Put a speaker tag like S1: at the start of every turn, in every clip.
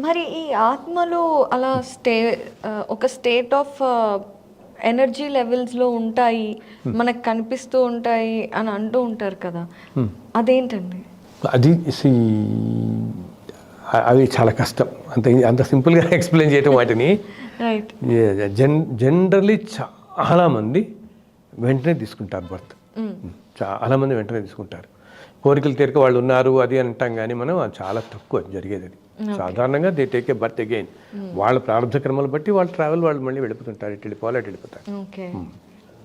S1: మరి ఈ ఆత్మలు అలా స్టే ఒక స్టేట్ ఆఫ్ ఎనర్జీ లెవెల్స్లో ఉంటాయి మనకు కనిపిస్తూ ఉంటాయి అని అంటూ ఉంటారు కదా. అదేంటండి?
S2: అది అవి చాలా కష్టం. అంత అంత సింపుల్గా ఎక్స్ప్లెయిన్ చేయటం వాటిని.
S1: రైట్
S2: జన్ జనరలీ చాలామంది వెంటనే తీసుకుంటారు బర్త్ చాలామంది వెంటనే తీసుకుంటారు. కోరికలు తీరక వాళ్ళు ఉన్నారు అది అంటాం కానీ మనం అది చాలా తక్కువ జరిగేది అది. సాధారణంగా they take a birth again వాళ్ళ ప్రారంభ క్రమాలు బట్టి వాళ్ళు ట్రావెల్ వాళ్ళు మళ్ళీ వెళ్ళిపోతుంటారు ఇటు వెళ్ళిపోవాలి అటు వెళ్ళిపోతారు.
S1: ఓకే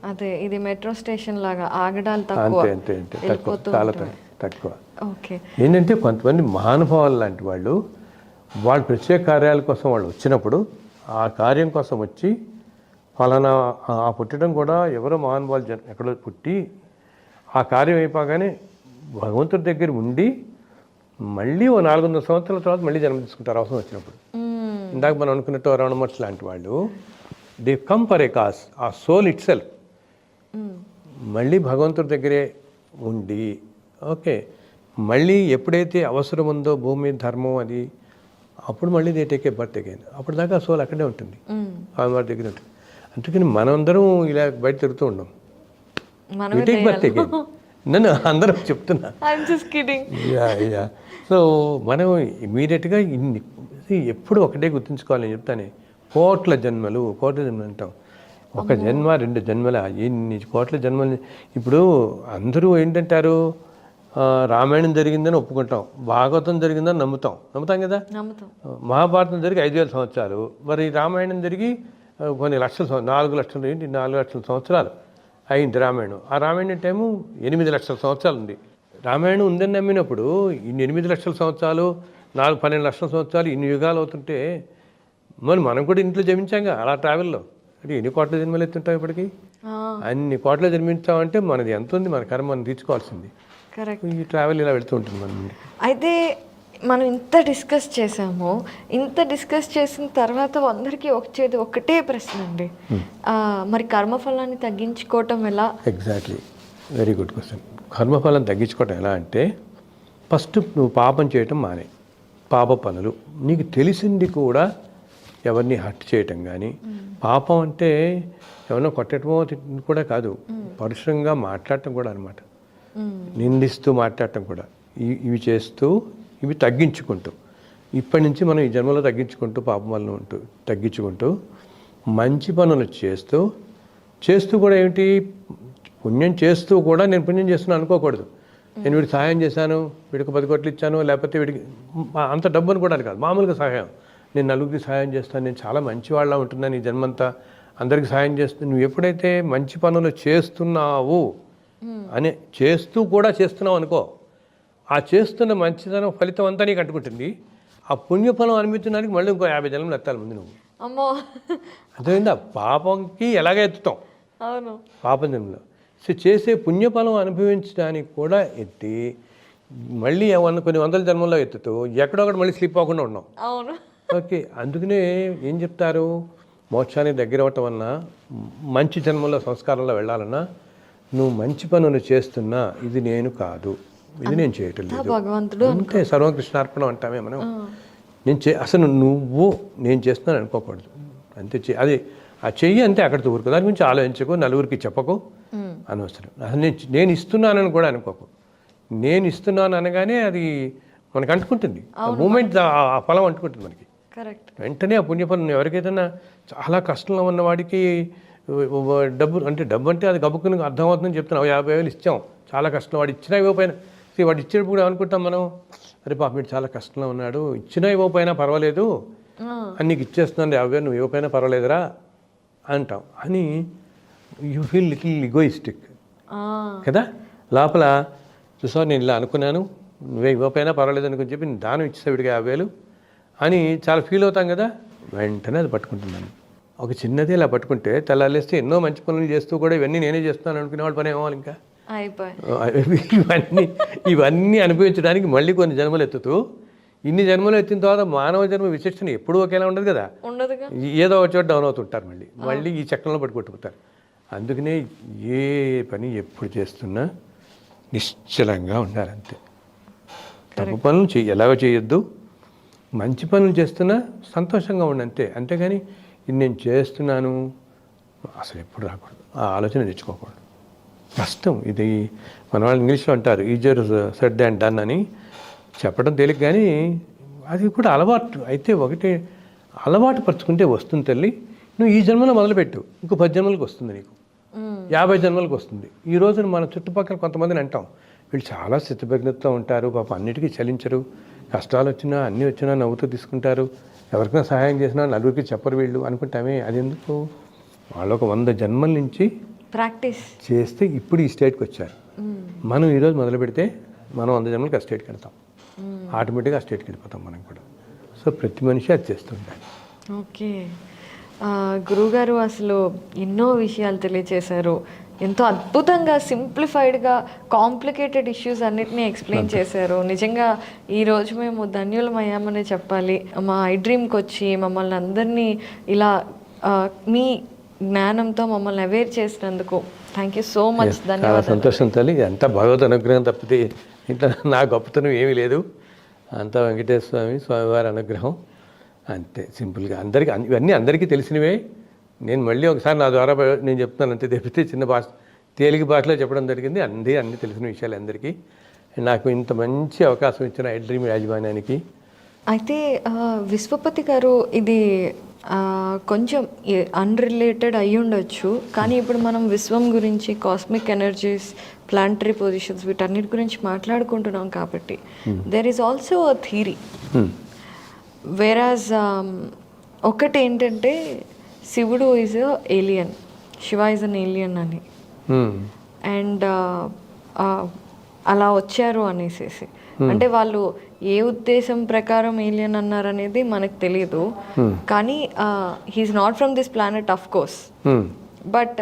S1: అదే ఇది మెట్రో స్టేషన్ లాగా ఆగడాలు తక్కువ.
S2: అంతే అంతే అంతే. తక్కువ చాలా. తక్కువ
S1: ఓకే
S2: ఏంటంటే కొంతమంది మహానుభావులు లాంటి వాళ్ళు వాళ్ళ ప్రత్యేక కార్యాల కోసం వాళ్ళు వచ్చినప్పుడు ఆ కార్యం కోసం వచ్చి ఫలానా ఆ- ఆ పుట్టడం కూడా ఎవరో మహానుభావులు జన్ ఎక్కడో పుట్టి ఆ కార్యం అయిపోగానే భగవంతుడి దగ్గర ఉండి మళ్ళీ ఓ నాలుగు వందల సంవత్సరాల తర్వాత మళ్ళీ జన్మ తీసుకుంటారు అవసరం వచ్చినప్పుడు. ఇందాక మనం అనుకున్నట్టు రమణమర్స్ లాంటి వాళ్ళు they come for a cause a soul itself. మళ్ళీ భగవంతుడి దగ్గరే ఉండి ఓకే మళ్ళీ ఎప్పుడైతే అవసరం ఉందో భూమి ధర్మం అది అప్పుడు మళ్ళీ దే టేక్ బర్త్ అగైన్. అప్పుడు దాకా సోల్ అక్కడే ఉంటుంది. స్వామివారి దగ్గర ఉంటుంది. అందుకని మనందరం ఇలా బయట తిరుగుతూ టేక్ బర్త్ అగైన్ నన్ను అందరం చెప్తున్నా. యా యా సో మనం ఇమీడియట్గా ఇన్ని ఎప్పుడు ఒకటే గుర్తుంచుకోవాలి నేను చెప్తానే. కోట్ల జన్మలు కోట్ల జన్మలు అంటాం. ఒక జన్మ రెండు జన్మల ఎన్ని కోట్ల జన్మలు ఇప్పుడు అందరూ ఏంటంటారు? రామాయణం జరిగిందని ఒప్పుకుంటాం. భాగవతం జరిగిందని నమ్ముతాం. నమ్ముతాం కదా?
S1: నమ్ముతాం.
S2: మహాభారతం జరిగి ఐదు వేల సంవత్సరాలు. మరి రామాయణం జరిగి కొన్ని లక్షల నాలుగు లక్షలు ఏంటి? నాలుగు లక్షల సంవత్సరాలు. అయింది రామాయణం. ఆ రామాయణం టైము ఎనిమిది లక్షల సంవత్సరాలు ఉంది. రామాయణం ఉందని నమ్మినప్పుడు ఇన్ని ఎనిమిది లక్షల సంవత్సరాలు నాలుగు పన్నెండు లక్షల సంవత్సరాలు ఇన్ని యుగాలు అవుతుంటే మరి మనం కూడా ఇంట్లో జన్మించాంగా అలా ట్రావెల్లో. అంటే ఎన్ని కోట్ల జన్మలు ఎత్తుంటాం ఇప్పటికి? అన్ని కోట్ల జన్మించామంటే మనది ఎంత ఉంది? మన కర్మ మనం తీర్చుకోవాల్సింది. ఈ ట్రావెల్ ఇలా వెళ్తూ ఉంటుంది మన.
S1: అయితే మనం ఇంత డిస్కస్ చేసాము ఇంత డిస్కస్ చేసిన తర్వాత అందరికీ వచ్చేది ఒకటే ప్రశ్న అండి. ఆ, మరి కర్మఫలాన్ని తగ్గించుకోవటం ఎలా?
S2: ఎగ్జాక్ట్లీ వెరీ గుడ్ క్వశ్చన్ కర్మఫలం తగ్గించుకోవటం ఎలా అంటే ఫస్ట్ నువ్వు పాపం చేయటం మానే. పాప పనులు. నీకు తెలిసింది కూడా ఎవరిని హట్ చేయటం కానీ పాపం అంటే ఎవరినో కొట్టడమో కూడా కాదు. పరుషంగా మాట్లాడటం కూడా అనమాట. నిందిస్తూ మాట్లాడటం కూడా. ఇవి చేస్తూ ఇవి తగ్గించుకుంటూ ఇప్పటి నుంచి మనం ఈ జన్మలో తగ్గించుకుంటూ పాపం వలన ఉంటూ తగ్గించుకుంటూ మంచి పనులు చేస్తూ చేస్తూ కూడా ఏమిటి? పుణ్యం చేస్తూ కూడా నేను పుణ్యం చేస్తున్నాను అనుకోకూడదు. నేను వీడికి సహాయం చేశాను వీడికి పది కోట్లు ఇచ్చాను లేకపోతే వీడికి అంత డబ్బు అనుకోవడానికి కాదు మామూలుగా సహాయం. నేను నలుగురికి సహాయం చేస్తాను నేను చాలా మంచి వాళ్ళ ఉంటున్నాను ఈ జన్మంతా. అందరికి సహాయం చేస్తూ నువ్వు ఎప్పుడైతే మంచి పనులు చేస్తున్నావు అని చేస్తూ కూడా చేస్తున్నావు అనుకో ఆ చేస్తున్న మంచితనం ఫలితం అంతా నీకు అంటుకుంటుంది. ఆ పుణ్యఫలం అనిపించడానికి మళ్ళీ ఇంకో యాభై జన్మలు ఎత్తాలి ముందు నువ్వు.
S1: అమ్మో.
S2: అర్థమైందా? పాపంకి ఎలాగ ఎత్తుతాం?
S1: అవును.
S2: పాపం జన్మలో. సో చేసే పుణ్యఫలం అనుభవించడానికి కూడా ఎత్తి మళ్ళీ ఏమన్నా కొన్ని వందల జన్మల్లో ఎత్తుతూ ఎక్కడొక్కడ మళ్ళీ స్లిప్ అవ్వకుండా ఉన్నాం.
S1: అవును.
S2: ఓకే. అందుకనే ఏం చెప్తారు? మోక్షానికి దగ్గర అవ్వటం వలన మంచి జన్మలో సంస్కారంలో వెళ్ళాలన్నా నువ్వు మంచి పనులు చేస్తున్నా ఇది నేను కాదు. ఇది నేను చేయటం లేదు.
S1: భగవంతుడు
S2: అంటే సర్వకృష్ణార్పణం అంటామే మనం. నేను చే అసలు నువ్వు నేను చేస్తున్నాను అనుకోకూడదు. అంతే చే అది ఆ చెయ్యి అంతే అక్కడితో ఊరుకు. దాని గురించి ఆలోచించకు నలుగురికి చెప్పకు అనవసరం. అసలు నేను నేను ఇస్తున్నానని కూడా అనుకోకు. నేను ఇస్తున్నాను అనగానే అది మనకు అంటుకుంటుంది. ఆ మూమెంట్ ఆ ఫలం అంటుకుంటుంది మనకి.
S1: కరెక్ట్.
S2: వెంటనే ఆ పుణ్యఫలం ఎవరికైతే చాలా కష్టంలో ఉన్న వాడికి డబ్బు అంటే డబ్బు అంటే అది గబుక్కుని అర్థమవుతుందని చెప్తున్నాం యాభై వేలు ఇచ్చాం. చాలా కష్టం. వాడు ఇచ్చినా ఇవ్వకపోయినా వాడు ఇచ్చేటప్పుడు అనుకుంటాం మనం? అరే పాప వీడు చాలా కష్టంలో ఉన్నాడు. ఇచ్చినా ఇవ్వకపోయినా పర్వాలేదు. అని నీకు ఇచ్చేస్తున్నాను వేలు నువ్వు ఇవ్వకపోయినా పర్వాలేదురా అంటాం. అని యూ ఫీల్ లిటిల్ ఇగోయిస్టిక్ కదా? లోపల చూసావు నేను ఇలా అనుకున్నాను. నువ్వే ఇవ్వకపోయినా పర్వాలేదు అనుకుని చెప్పి నేను దానం ఇచ్చేసా వీడికి యాభై వేలు అని చాలా ఫీల్ అవుతాం కదా? వెంటనే అది పట్టుకుంటున్నాను ఒక చిన్నది ఇలా పట్టుకుంటే తెల్లాలేస్తే ఎన్నో మంచి పనులు చేస్తూ కూడా ఇవన్నీ నేనే చేస్తున్నాను అనుకునే వాళ్ళ పని ఏమవాలి ఇంకా. ఇవన్నీ ఇవన్నీ అనుభవించడానికి మళ్ళీ కొన్ని జన్మలు ఎత్తుతూ ఇన్ని జన్మలు ఎత్తిన తర్వాత మానవ జన్మ విశిష్టన ఎప్పుడూ ఒకేలా ఉండదు కదా? ఏదో ఒక చోట డౌన్ అవుతుంటారు మళ్ళీ. మళ్ళీ ఈ చక్రంలో పట్టుకొట్టుకుంటారు. అందుకనే ఏ పని ఎప్పుడు చేస్తున్నా నిశ్చలంగా ఉండాలి అంతే తప్పు పనులు చెయ్యి ఎలాగో చేయొద్దు. మంచి పనులు చేస్తున్నా సంతోషంగా ఉండి అంతే అంతేగాని ఇది నేను చేస్తున్నాను అసలు ఎప్పుడు రాకూడదు. ఆ ఆలోచన తెచ్చుకోకూడదు. కష్టం. ఇది మన వాళ్ళు ఇంగ్లీష్లో అంటారు ఈజర్ సెడ్ అండ్ డన్ అని చెప్పడం తేలిక కానీ అది కూడా అలవాటు. అయితే ఒకటే అలవాటు పరుచుకుంటే వస్తుంది తల్లి. నువ్వు ఈ జన్మలో మొదలుపెట్టు ఇంకో పది జన్మలకు వస్తుంది నీకు. యాభై జన్మలకు వస్తుంది. ఈ రోజున మన చుట్టుపక్కల కొంతమందిని అంటాం వీళ్ళు చాలా స్థితిప్రజ్ఞతతో ఉంటారు పాప అన్నిటికీ చలించరు కష్టాలు వచ్చినా అన్నీ వచ్చినా నవ్వుతూ తీసుకుంటారు. ఎవరికైనా సహాయం చేసినా నలుగురికి చెప్పరు వీళ్ళు అనుకుంటామే. అది ఎందుకు? వాళ్ళు ఒక వంద జన్మల నుంచి
S1: ప్రాక్టీస్.
S2: చేస్తే ఇప్పుడు ఈ స్టేట్కి వచ్చారు. మనం ఈరోజు మొదలు పెడితే మనం వంద జన్మలకి ఆ స్టేట్కి వెళ్తాం. ఆటోమేటిక్గా ఆ స్టేట్కి వెళ్ళిపోతాం మనం కూడా. సో ప్రతి మనిషి అది చేస్తుంటారు
S1: ఓకే. ఆ, గురువుగారు అసలు ఎన్నో విషయాలు తెలియచేశారు. ఎంతో అద్భుతంగా సింప్లిఫైడ్గా కాంప్లికేటెడ్ ఇష్యూస్ అన్నిటినీ ఎక్స్ప్లెయిన్ చేశారు. నిజంగా ఈ రోజు మేము ధన్యులమయ్యామనే చెప్పాలి. మా ఐ డ్రీమ్కి వచ్చి మమ్మల్ని అందరినీ ఇలా మీ జ్ఞానంతో మమ్మల్ని అవేర్ చేసినందుకు థ్యాంక్ యూ సో మచ్ ధన్యవాదాలు.
S2: సంతోషం తల్లి. అంతా భగవద్ అనుగ్రహం తప్పితే ఇంట్లో నా గొప్పతనం ఏమీ లేదు. అంతా వెంకటేశ్వర స్వామి స్వామివారి అనుగ్రహం. అంతే సింపుల్గా అందరికీ ఇవన్నీ అందరికీ తెలిసినవే. నేను మళ్ళీ ఒకసారి నా ద్వారా నేను చెప్తున్నాను అంతే తప్పితే చిన్న భాష తేలిక భాషలో చెప్పడం జరిగింది. అన్నీ అన్ని తెలిసిన విషయాలు అందరికీ. నాకు ఇంత మంచి అవకాశం ఇచ్చిన ఐ డ్రీమ్ యాజమాన్యానికి.
S1: అయితే విశ్వపతి గారు ఇది కొంచెం అన్రిలేటెడ్ అయి ఉండొచ్చు. కానీ ఇప్పుడు మనం విశ్వం గురించి కాస్మిక్ ఎనర్జీస్ ప్లాంటరీ పొజిషన్స్ వీటన్నిటి గురించి మాట్లాడుకుంటున్నాం కాబట్టి there is also a theory
S2: Hmm.
S1: వేరాజ్ ఒకటి ఏంటంటే శివుడు is alien Shiva is an alien అని.
S2: Hmm.
S1: అండ్ అలా వచ్చారు అనేసేసి. అంటే వాళ్ళు ఏ ఉద్దేశం ప్రకారం ఏలియన్ అన్నారు అనేది మనకు తెలియదు కానీ he is not from this planet of course
S2: Hmm.
S1: But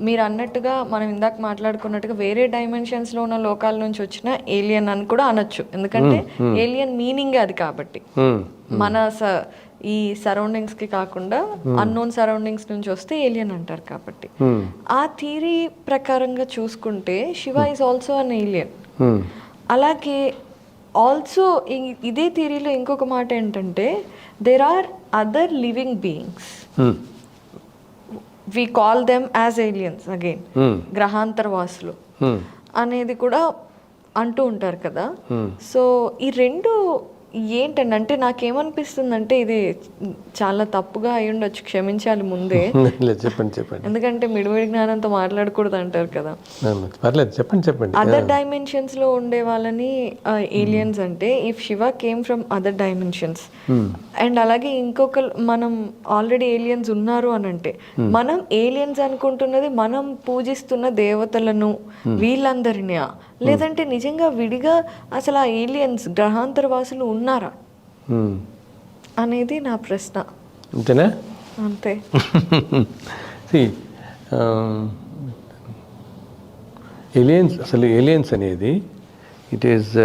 S1: మీరు అన్నట్టుగా మనం ఇందాక మాట్లాడుకున్నట్టుగా వేరే dimensions లో ఉన్న లోకాల నుంచి వచ్చిన ఏలియన్ అని కూడా అనొచ్చు. ఎందుకంటే ఏలియన్ మీనింగ్ అది కాబట్టి.
S2: Hmm.
S1: మన స- ఈ సరౌండింగ్స్కి కాకుండా అన్నోన్ సరౌండింగ్స్ నుంచి వస్తే ఏలియన్ అంటారు కాబట్టి.
S2: Hmm.
S1: ఆ థీరీ ప్రకారంగా చూసుకుంటే Shiva is also an alien
S2: Hmm.
S1: అలాగే ఆల్సో ఇదే థీరీలో ఇంకొక మాట ఏంటంటే there are other living beings
S2: Hmm.
S1: We call them as aliens again
S2: Hmm.
S1: గ్రహాంతరవాసులు
S2: Hmm.
S1: అనేది కూడా అంటూ ఉంటారు కదా
S2: Hmm.
S1: సో ఈ రెండు ఏంటండి అంటే నాకేమనిపిస్తుందంటే ఇది చాలా తప్పుగా అయి ఉండొచ్చు క్షమించాలి ముందే.
S2: చెప్పండి చెప్పండి.
S1: ఎందుకంటే మిడిమిడి జ్ఞానంతో మాట్లాడకూడదు అంటారు కదా.
S2: పర్లేదు చెప్పండి చెప్పండి.
S1: అదర్ డైమెన్షన్స్లో ఉండే వాళ్ళని ఏలియన్స్ అంటే if Shiva came from other dimensions and అలాగే ఇంకొక మనం ఆల్రెడీ ఏలియన్స్ ఉన్నారు అని అంటే మనం ఏలియన్స్ అనుకుంటున్నది మనం పూజిస్తున్న దేవతలను వీళ్ళందరినీ లేదంటే నిజంగా విడిగా అసలు ఆ ఏలియన్స్ గ్రహాంతర వాసులు ఉన్నారా. అనేది నా ప్రశ్న.
S2: అంతేనా?
S1: అంతే.
S2: See, um, ఏలియన్స్ అసలు ఏలియన్స్ అనేది it is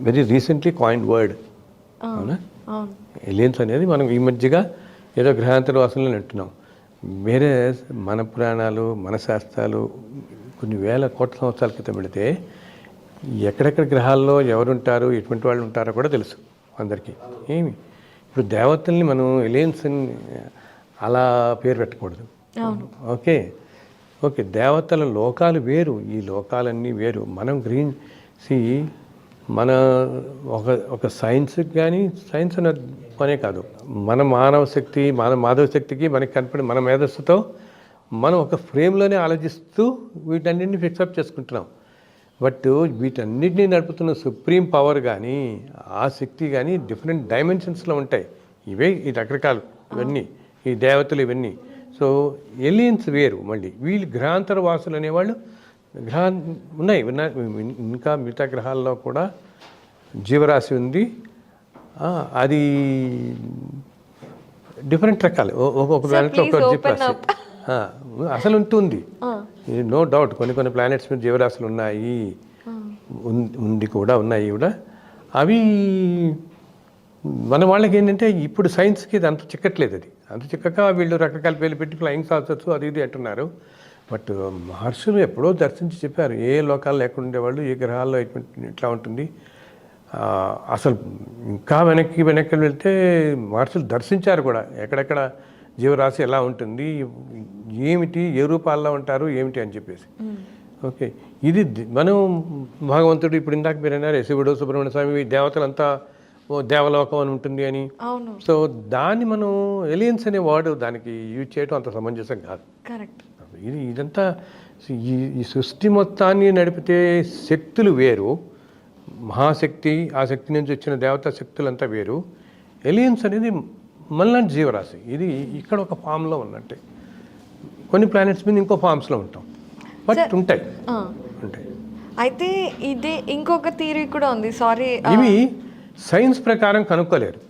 S2: very recently coin word అవునా?
S1: అవును.
S2: ఏలియన్స్ అనేది మనం ఈ మధ్యగా ఏదో గ్రహాంతర వాసనలు అంటున్నాం. వేరే మన పురాణాలు మన శాస్త్రాలు కొన్ని వేల కోట్ల సంవత్సరాల క్రితం పెడితే ఎక్కడెక్కడ గ్రహాల్లో ఎవరుంటారు ఎటువంటి వాళ్ళు ఉంటారో కూడా తెలుసు అందరికీ. ఏమి? ఇప్పుడు దేవతల్ని మనం ఎలియన్స్ అలా పేరు పెట్టకూడదు. ఓకే? ఓకే దేవతల లోకాలు వేరు ఈ లోకాలన్నీ వేరు. మనం గ్రీన్ సి మన ఒక ఒక సైన్స్కి కానీ సైన్స్ అనే పనే కాదు. మన మానవ శక్తి మన మాధవ శక్తికి మనకి కనపడి మన మేధస్సుతో మనం ఒక ఫ్రేమ్లోనే ఆలోచిస్తూ వీటన్నింటిని ఫిక్సప్ చేసుకుంటున్నాం. బట్ వీటన్నిటిని నడుపుతున్న సుప్రీం పవర్ కానీ ఆ శక్తి కానీ డిఫరెంట్ డైమెన్షన్స్లో ఉంటాయి. ఇవే ఈ రకరకాలు ఇవన్నీ ఈ దేవతలు ఇవన్నీ. సో ఎలియన్స్ వేరు మళ్ళీ. వీళ్ళు గ్రహాంతర వాసులు అనేవాళ్ళు గ్రహా ఉన్నాయి. ఇంకా మిగతా గ్రహాల్లో కూడా జీవరాశి ఉంది. అది డిఫరెంట్ రకాలు. ఒక ప్లానెట్లో ఒక జీవరాశి. అసలు ఉంటుంది. నో డౌట్ కొన్ని కొన్ని ప్లానెట్స్ మీద జీవరాశులు ఉన్నాయి. ఉన్- ఉంది కూడా ఉన్నాయి కూడా. అవి మన వాళ్ళకి ఏంటంటే ఇప్పుడు సైన్స్కి ఇది అంత చిక్కట్లేదు అది. అంత చిక్కక వీళ్ళు రకరకాల పేర్లు పెట్టి ఫ్లయింగ్ సాసర్స్ అది ఇది అంటున్నారు. బట్ మహర్షులు ఎప్పుడో దర్శించి చెప్పారు ఏ లోకాల్లో ఎక్కడ ఉండేవాళ్ళు ఏ గ్రహాల్లో ఇట్లా ఉంటుంది. అసలు ఇంకా వెనక్కి వెనక్కి వెళ్తే మహర్షులు దర్శించారు కూడా. ఎక్కడెక్కడ జీవరాశి ఎలా ఉంటుంది? ఏమిటి? ఏ రూపాల్లో ఉంటారు? ఏమిటి? అని చెప్పేసి. ఓకే. ఇది మనం భగవంతుడు ఇప్పుడు ఇందాక మీరు అన్నారు శివుడు సుబ్రహ్మణ్య స్వామి దేవతలంతా దేవలోకం అని ఉంటుంది అని.
S1: అవును.
S2: సో దాన్ని మనం ఎలియన్స్ అనే వర్డ్ దానికి యూజ్ చేయడం అంత సమంజసం కాదు.
S1: కరెక్ట్.
S2: ఇది ఇదంతా ఈ ఈ సృష్టి మొత్తాన్ని నడిపితే శక్తులు వేరు. మహాశక్తి ఆ శక్తి నుంచి వచ్చిన దేవతా శక్తులంతా వేరు. ఎలియన్స్ అనేది మనలాంటి జీవరాశి. ఇది ఇక్కడ ఒక ఫామ్లో ఉన్నట్టే. కొన్ని ప్లానెట్స్ మీద ఇంకో ఫామ్స్లో ఉంటాం. బట్ ఉంటాయి. ఉంటాయి.
S1: అయితే ఇదే ఇంకొక థియరీ కూడా ఉంది. సారీ
S2: ఇవి సైన్స్ ప్రకారం కనుక్కోలేరు.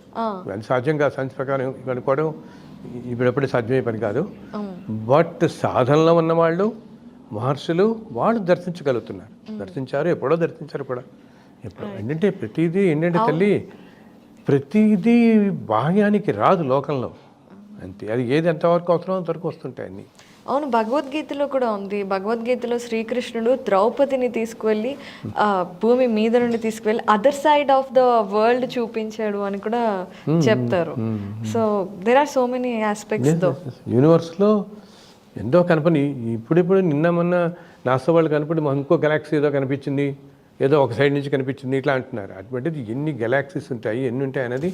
S2: అది సాధ్యం కాదు సైన్స్ ప్రకారం కనుక్కోవడం ఇప్పుడెప్పుడు సాధ్యమే పని కాదు. బట్ సాధనలో ఉన్నవాళ్ళు మహర్షులు వాళ్ళు దర్శించగలుగుతున్నారు. దర్శించారు ఎప్పుడో దర్శించారు కూడా. ఎప్పుడు ఏంటంటే ప్రతిదీ ఏంటంటే తల్లి ప్రతిదీ భాగ్యానికి రాదు లోకంలో. అంతే. అది ఏది ఎంతవరకు అవసరమో అంతవరకు వస్తుంటాయి అన్నీ.
S1: అవును భగవద్గీతలో కూడా ఉంది. భగవద్గీతలో శ్రీకృష్ణుడు ద్రౌపదిని తీసుకువెళ్ళి భూమి మీద నుండి తీసుకువెళ్ళి other side of the world చూపించాడు అని కూడా చెప్తారు. So there are so many aspects though
S2: యూనివర్స్లో ఎంతో కనపని ఇప్పుడిప్పుడు నిన్న మొన్న నాసా వాళ్ళు కనపడి ఇంకో గెలాక్సీ ఏదో కనిపించింది. ఏదో ఒక సైడ్ నుంచి కనిపించింది ఇట్లా అంటున్నారు. అటువంటిది ఎన్ని గెలాక్సీస్ ఉంటాయి ఎన్ని ఉంటాయి అనేది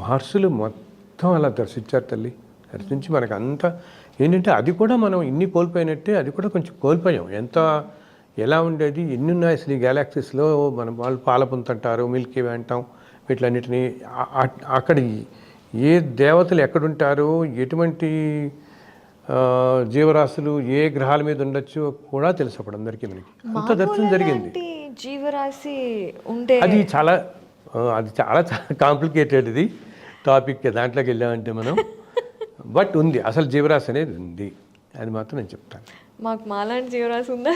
S2: మార్సులు మొత్తం అలా దర్శించారు తల్లి. దర్శించి మనకు అంతా ఏంటంటే అది కూడా మనం ఇన్ని కోల్పోయినట్టే అది కూడా కొంచెం కోల్పోయాం. ఎంత ఎలా ఉండేది ఎన్ని ఉన్నాయి అసలు ఈ గెలాక్సీస్లో మనం వాళ్ళు పాలపుంత అంటారు మిల్కీ వే అంటాం వీటిలన్నిటినీ. అక్కడ ఏ దేవతలు ఎక్కడుంటారు ఎటువంటి జీవరాశులు ఏ గ్రహాల మీద ఉండొచ్చు కూడా తెలుసు అప్పుడు అందరికీ మనకి. అంత దర్శనం జరిగింది.
S1: జీవరాశి ఉంటే
S2: అది చాలా అది చాలా చాలా కాంప్లికేటెడ్ ఇది టాపిక్ దాంట్లోకి వెళ్ళామంటే మనం. బట్ ఉంది అసలు జీవరాశి అనేది ఉంది. అది మాత్రం నేను చెప్తాను.
S1: మాకు మాలాంటి జీవరాశి ఉందా